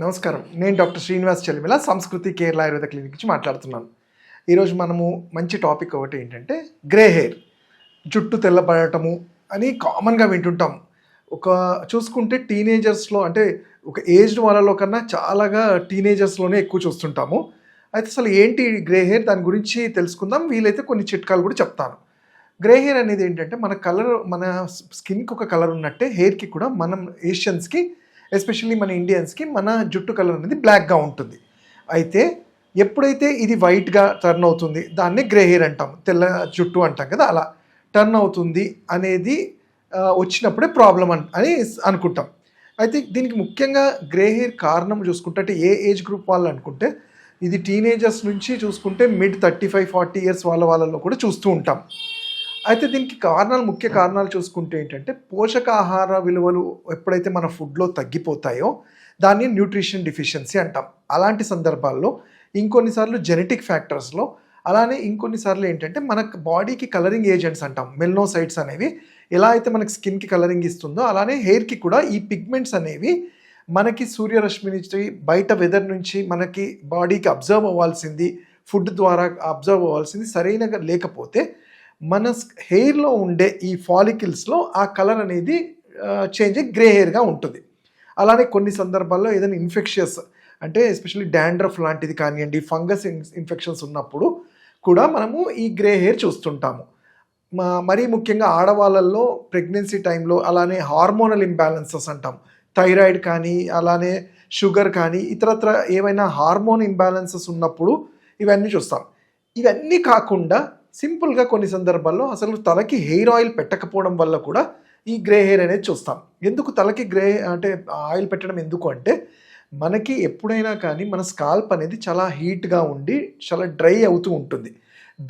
నమస్కారం. నేను డాక్టర్ శ్రీనివాస్ చెల్లిమిల సంస్కృతి కేరళ ఆయుర్వేద క్లినిక్ నుంచి మాట్లాడుతున్నాను. ఈరోజు మనము మంచి టాపిక్ ఒకటి ఏంటంటే గ్రే హెయిర్. జుట్టు తెల్లబడటము అని కామన్గా వింటుంటాం. ఒక చూసుకుంటే టీనేజర్స్లో అంటే ఒక ఏజ్డ్ వాళ్ళలో కన్నా చాలాగా టీనేజర్స్లోనే ఎక్కువ చూస్తుంటాము. అయితే అసలు ఏంటి గ్రే హెయిర్? దాని గురించి తెలుసుకుందాం. వీలైతే కొన్ని చిట్కాలు కూడా చెప్తాను. గ్రే హెయిర్ అనేది ఏంటంటే మన కలర్ మన స్కిన్కి ఒక కలర్ ఉన్నట్టే హెయిర్కి కూడా మనం ఏషియన్స్కి ఎస్పెషల్లీ మన ఇండియన్స్కి మన జుట్టు కలర్ అనేది బ్లాక్గా ఉంటుంది. అయితే ఎప్పుడైతే ఇది వైట్గా టర్న్ అవుతుంది దాన్ని గ్రే హెయిర్ అంటాం తెల్ల జుట్టు అంటాం కదా అలా టర్న్ అవుతుంది అనేది వచ్చినప్పుడే ప్రాబ్లం అని అని అనుకుంటాం. అయితే దీనికి ముఖ్యంగా గ్రే హెయిర్ కారణం చూసుకుంటే అంటే ఏ ఏజ్ గ్రూప్ వాళ్ళు అనుకుంటే ఇది టీనేజర్స్ నుంచి చూసుకుంటే mid thirty five forty years వాళ్ళ వాళ్ళలో కూడా చూస్తూ ఉంటాం. అయితే దీనికి కారణాలు ముఖ్య కారణాలు చూసుకుంటే ఏంటంటే పోషకాహార విలువలు ఎప్పుడైతే మన ఫుడ్లో తగ్గిపోతాయో దాన్ని న్యూట్రిషన్ డిఫిషియన్సీ అంటాం. అలాంటి సందర్భాల్లో ఇంకొన్నిసార్లు జెనెటిక్ ఫ్యాక్టర్స్లో అలానే ఇంకొన్నిసార్లు ఏంటంటే మన బాడీకి కలరింగ్ ఏజెంట్స్ అంటాం. మెల్నోసైట్స్ అనేవి ఎలా అయితే మనకి స్కిన్కి కలరింగ్ ఇస్తుందో అలానే హెయిర్కి కూడా ఈ పిగ్మెంట్స్ అనేవి మనకి సూర్యరశ్మి నుంచి బయట వెదర్ నుంచి మనకి బాడీకి అబ్జర్వ్ అవ్వాల్సింది ఫుడ్ ద్వారా అబ్జర్వ్ అవ్వాల్సింది సరైనగా లేకపోతే మన హెయిర్లో ఉండే ఈ ఫాలికిల్స్లో ఆ కలర్ అనేది చేంజ్ అయ్యి గ్రే హెయిర్గా ఉంటుంది. అలానే కొన్ని సందర్భాల్లో ఏదైనా ఇన్ఫెక్షన్స్ అంటే ఎస్పెషల్లీ డాండ్రఫ్ లాంటిది కానివ్వండి ఫంగస్ ఇన్ఫెక్షన్స్ ఉన్నప్పుడు కూడా మనము ఈ గ్రే హెయిర్ చూస్తుంటాము. మరీ ముఖ్యంగా ఆడవాళ్ళల్లో ప్రెగ్నెన్సీ టైంలో అలానే హార్మోనల్ ఇంబ్యాలెన్సెస్ అంటాం. థైరాయిడ్ కానీ అలానే షుగర్ కానీ ఇతరత్ర ఏవైనా హార్మోన్ ఇంబ్యాలెన్సెస్ ఉన్నప్పుడు ఇవన్నీ చూస్తాం. ఇవన్నీ కాకుండా సింపుల్గా కొన్ని సందర్భాల్లో అసలు తలకి హెయిర్ ఆయిల్ పెట్టకపోవడం వల్ల కూడా ఈ గ్రే హెయిర్ అనేది చూస్తాం. ఎందుకు తలకి గ్రే అంటే ఆయిల్ పెట్టడం ఎందుకు అంటే మనకి ఎప్పుడైనా కానీ మన స్కాల్ప్ అనేది చాలా హీట్గా ఉండి చాలా డ్రై అవుతూ ఉంటుంది.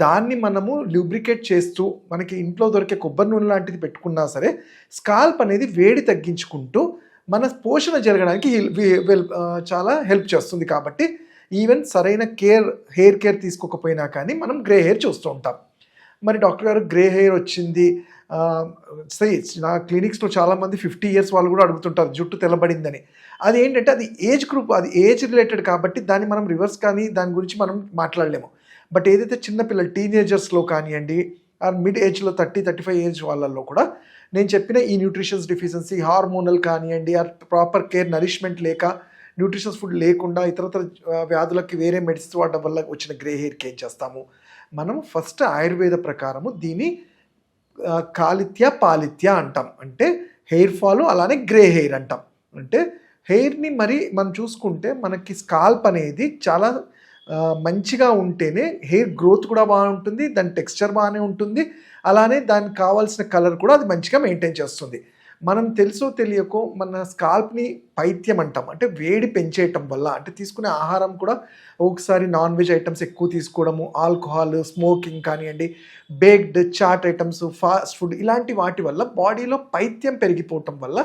దాన్ని మనము ల్యూబ్రికేట్ చేస్తూ మనకి ఇంట్లో దొరికే కొబ్బరి నూనె లాంటిది పెట్టుకున్నా సరే స్కాల్ప్ అనేది వేడి తగ్గించుకుంటూ మన పోషణ జరగడానికి చాలా హెల్ప్ చేస్తుంది కాబట్టి ఈవెన్ సరైన కేర్ హెయిర్ కేర్ తీసుకోకపోయినా కానీ మనం గ్రే హెయిర్ చూస్తూ ఉంటాం. మరి డాక్టర్ గారు గ్రే హెయిర్ వచ్చింది సరే నా క్లినిక్స్లో చాలామంది ఫిఫ్టీ ఇయర్స్ వాళ్ళు కూడా అడుగుతుంటారు జుట్టు తెల్లబడిందని. అది ఏంటంటే అది ఏజ్ గ్రూప్ అది ఏజ్ రిలేటెడ్ కాబట్టి దాన్ని మనం రివర్స్ కానీ దాని గురించి మనం మాట్లాడలేము. బట్ ఏదైతే చిన్నపిల్లలు టీనేజర్స్లో కానివ్వండి ఆర్ మిడ్ ఏజ్లో థర్టీ థర్టీ ఫైవ్ ఏజ్ వాళ్ళల్లో కూడా నేను చెప్పిన ఈ న్యూట్రిషన్స్ డిఫిషియన్సీ హార్మోనల్ కానివ్వండి ఆర్ ప్రాపర్ కేర్ నరిష్మెంట్ లేక న్యూట్రిషన్స్ ఫుడ్ లేకుండా ఇతరతర వ్యాధులకి వేరే మెడిసిన్స్ వాడడం వల్ల వచ్చిన గ్రే హెయిర్కి ఏం చేస్తాము? మనం ఫస్ట్ ఆయుర్వేద ప్రకారము దీన్ని కాలిత్య పాలిత్య అంటాం. అంటే హెయిర్ ఫాల్ అలానే గ్రే హెయిర్ అంటాం. అంటే హెయిర్ని మరి మనం చూసుకుంటే మనకి స్కాల్ప్ అనేది చాలా మంచిగా ఉంటేనే హెయిర్ గ్రోత్ కూడా బాగుంటుంది దాని టెక్స్చర్ బాగానే ఉంటుంది. అలానే దానికి కావాల్సిన కలర్ కూడా అది మంచిగా మెయింటైన్ చేస్తుంది. మనం తెలుసో తెలియకో మన స్కాల్ప్ని పైత్యం అంటాం. అంటే వేడి పెంచేయటం వల్ల అంటే తీసుకునే ఆహారం కూడా ఒకసారి నాన్ వెజ్ ఐటమ్స్ ఎక్కువ తీసుకోవడము ఆల్కహాల్ స్మోకింగ్ కానివ్వండి baked chaat items fast food ఇలాంటి వాటి వల్ల బాడీలో పైత్యం పెరిగిపోవటం వల్ల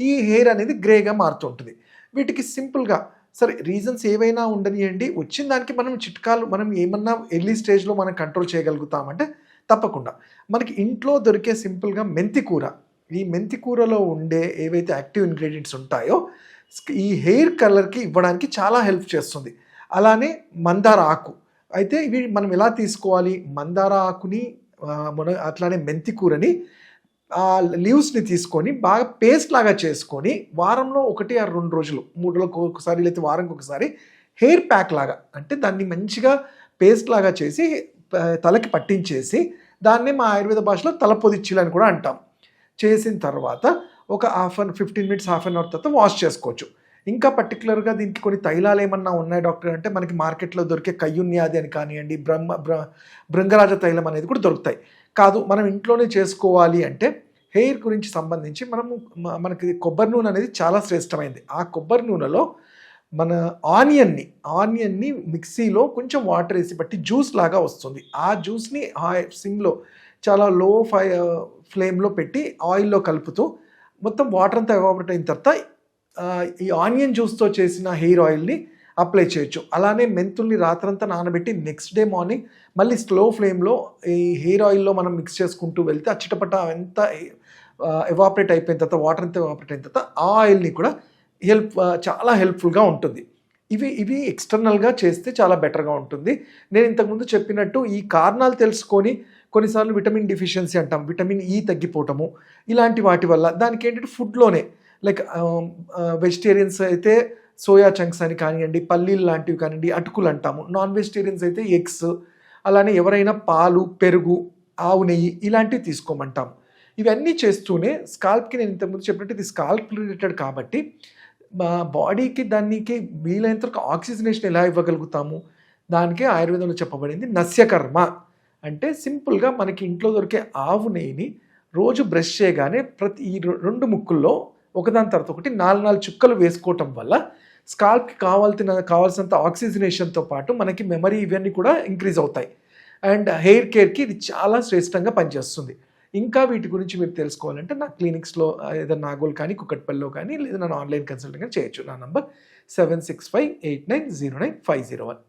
ఈ హెయిర్ అనేది గ్రేగా మారుతుంటుంది వీటికి సింపుల్గా సరే రీజన్స్ ఏవైనా ఉండనియండి వచ్చిన దానికి మనం చిట్కాలు మనం ఏమన్నా ఎర్లీ స్టేజ్లో మనం కంట్రోల్ చేయగలుగుతామంటే తప్పకుండా. మనకి ఇంట్లో దొరికే సింపుల్గా మెంతి కూర ఈ మెంతి కూరలో ఉండే ఏవైతే యాక్టివ్ ఇంగ్రీడియంట్స్ ఉంటాయో ఈ హెయిర్ కలర్కి ఇవ్వడానికి చాలా హెల్ప్ చేస్తుంది. అలానే మందార ఆకు. అయితే ఇవి మనం ఎలా తీసుకోవాలి? మందార ఆకుని మన అట్లానే మెంతి కూరని ఆ లీవ్స్ని తీసుకొని బాగా పేస్ట్ లాగా చేసుకొని వారంలో ఒకటి ఆ రెండు రోజులు మూడు రోజులకు ఒకసారి లేకపోతే వారానికి ఒకసారి హెయిర్ ప్యాక్ లాగా అంటే దాన్ని మంచిగా పేస్ట్ లాగా చేసి తలకి పట్టించేసి దాన్ని మా ఆయుర్వేద భాషలో తలపొదిచ్చిలు అని కూడా అంటాం. చేసిన తర్వాత ఒక half an fifteen minutes half an hour తర్వాత వాష్ చేసుకోవచ్చు. ఇంకా పర్టికులర్గా దీనికి కొన్ని తైలాలు ఏమన్నా ఉన్నాయి డాక్టర్? అంటే మనకి మార్కెట్లో దొరికే కయ్యున్యాది అని కానివ్వండి బ్రహ్మ బ్ర భృంగరాజ తైలం అనేది కూడా దొరుకుతాయి. కాదు మనం ఇంట్లోనే చేసుకోవాలి అంటే హెయిర్ గురించి సంబంధించి మనము మనకి కొబ్బరి నూనె అనేది చాలా శ్రేష్టమైంది. ఆ కొబ్బరి నూనెలో మన ఆనియన్ని ఆనియన్ని మిక్సీలో కొంచెం వాటర్ వేసి బట్టి జ్యూస్ లాగా వస్తుంది. ఆ జ్యూస్ని ఆ సిమ్లో చాలా లో ఫై ఫ్లేమ్లో పెట్టి ఆయిల్లో కలుపుతూ మొత్తం వాటర్ అంతా ఎవాపరేట్ అయిన తర్వాత ఈ ఆనియన్ జ్యూస్తో చేసిన హెయిర్ ఆయిల్ని అప్లై చేయొచ్చు. అలానే మెంతుల్ని రాత్రంతా నానబెట్టి నెక్స్ట్ డే మార్నింగ్ మళ్ళీ స్లో ఫ్లేమ్లో ఈ హెయిర్ ఆయిల్లో మనం మిక్స్ చేసుకుంటూ వెళ్తే అచ్చటపట అంతా ఎవాపరేట్ అయిపోయిన తర్వాత వాటర్ అంతా ఎవాపరేట్ అయిన తర్వాత ఆ ఆయిల్ని కూడా హెల్ప్ చాలా హెల్ప్ఫుల్గా ఉంటుంది. ఇవి ఇవి ఎక్స్టర్నల్గా చేస్తే చాలా బెటర్గా ఉంటుంది. నేను ఇంతకుముందు చెప్పినట్టు ఈ కారణాలు తెలుసుకొని కొన్నిసార్లు విటమిన్ డిఫిషియన్సీ అంటాం విటమిన్ ఈ తగ్గిపోవటము. ఇలాంటి వాటి వల్ల దానికి ఏంటంటే ఫుడ్లోనే లైక్ వెజిటేరియన్స్ అయితే సోయా చంక్స్ అని కానివ్వండి పల్లీలు లాంటివి కానివ్వండి అటుకులు అంటాము. నాన్ వెజిటేరియన్స్ అయితే ఎగ్స్ అలానే ఎవరైనా పాలు పెరుగు ఆవు నెయ్యి ఇలాంటివి తీసుకోమంటాం. ఇవన్నీ చేస్తూనే స్కాల్ప్కి నేను ఇంతకుముందు చెప్పినట్టు ఇది స్కాల్ప్ రిలేటెడ్ కాబట్టి మా బాడీకి దానికి వీలైనంత ఆక్సిజనేషన్ ఎలా ఇవ్వగలుగుతాము? దానికి ఆయుర్వేదంలో చెప్పబడింది నస్యకర్మ. అంటే సింపుల్గా మనకి ఇంట్లో దొరికే ఆవు నెయ్యిని రోజు బ్రష్ చేయగానే ప్రతి ఈ రెండు ముక్కుల్లో ఒకదాని తర్వాత ఒకటి నాలుగు నాలుగు చుక్కలు వేసుకోవటం వల్ల స్కాల్ప్కి కావాల్సిన కావాల్సినంత ఆక్సిజనేషన్తో పాటు మనకి మెమరీ ఇవన్నీ కూడా ఇంక్రీజ్ అవుతాయి. అండ్ హెయిర్ కేర్కి ఇది చాలా శ్రేష్టంగా పనిచేస్తుంది. ఇంకా వీటి గురించి మీరు తెలుసుకోవాలంటే నా క్లినిక్స్లో ఏదైనా నాగోల్ కానీ కుక్కట్పల్లిలో కానీ లేదా నా ఆన్లైన్ కన్సల్టింగ్ కానీ చేయొచ్చు. నా number seven six five eight nine zero nine five zero one.